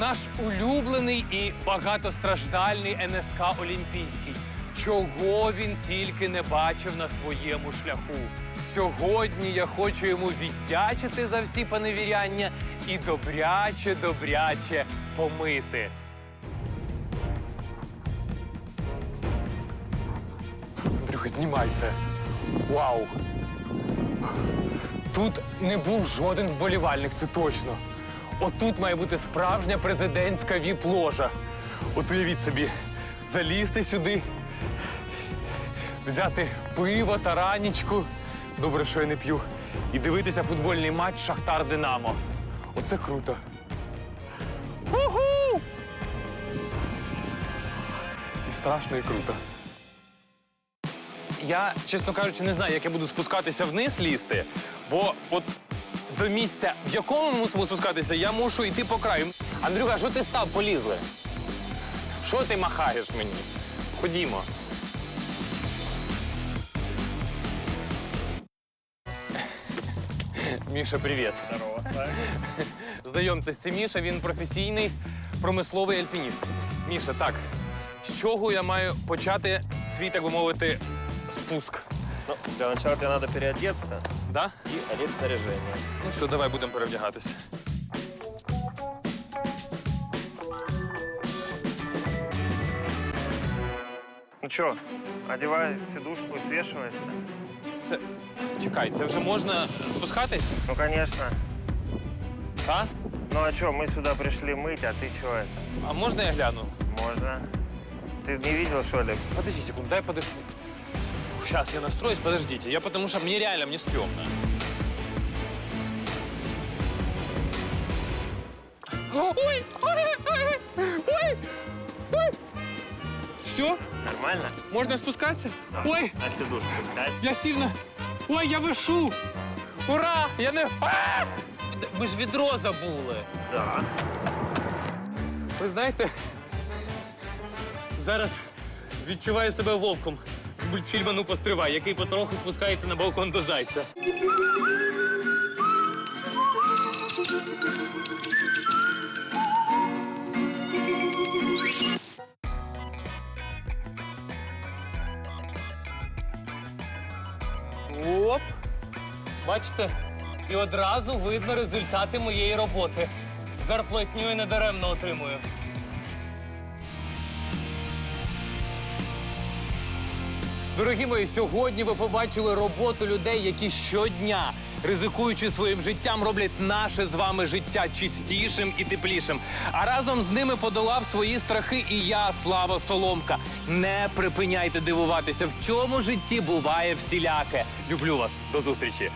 наш улюблений і багатостраждальний НСК Олімпійський. Чого він тільки не бачив на своєму шляху. Сьогодні я хочу йому віддячити за всі поневіряння і добряче, добряче помити. Андрюха, знімай це. Вау! Тут не був жоден вболівальник, це точно. Отут має бути справжня президентська віп-ложа. От уявіть собі, залізти сюди, взяти пиво, таранічку. Добре, що я не п'ю. І дивитися футбольний матч Шахтар Динамо. Оце круто. Уху! І страшно, і круто. Я, чесно кажучи, не знаю, як я буду спускатися вниз лізти, бо от до місця, в якому мусимо спускатися, я мушу йти по краю. Андрюха, що ти став, полізли? Що ти махаєш мені? Ходімо. Міша, привіт. Здорово. Знайомтесь, це Міша, він професійний промисловий альпініст. Міша, так, з чого я маю почати свій, так би мовити, спуск? Ну, для начала тебе надо переодеться Да? и одеть снаряжение. Ну що, давай будемо перевдягатися. Ну что, одевай сидушку и свешивайся. Це. Чекай, це вже можна спускатись? Ну, конечно. А? Ну а что, мы сюда пришли мыть, а ты что это? А можна я гляну? Можно. Ты не видел, что ли? Подожди секунду, дай подышу. Сейчас я настроюсь, подождите. Я потому что мне реально, мне стрёмно. Ой, ой, ой, ой, ой. Все, Нормально? можно спускаться? Ой, На сидушку сядь. я сильно. Ой, я вишу. Ура! Я не. А! Ми ж відро забули. Да. Ви знаєте, зараз відчуваю себе вовком з мультфільму «Ну постривай», який потроху спускається на балкон до зайця. Оп! Бачите? І одразу видно результати моєї роботи. Зарплатню я недаремно отримую. Дорогі мої, сьогодні ви побачили роботу людей, які щодня, ризикуючи своїм життям, роблять наше з вами життя чистішим і теплішим. А разом з ними подолав свої страхи і я, Слава Соломка. Не припиняйте дивуватися, в цьому житті буває всіляке. Люблю вас. До зустрічі.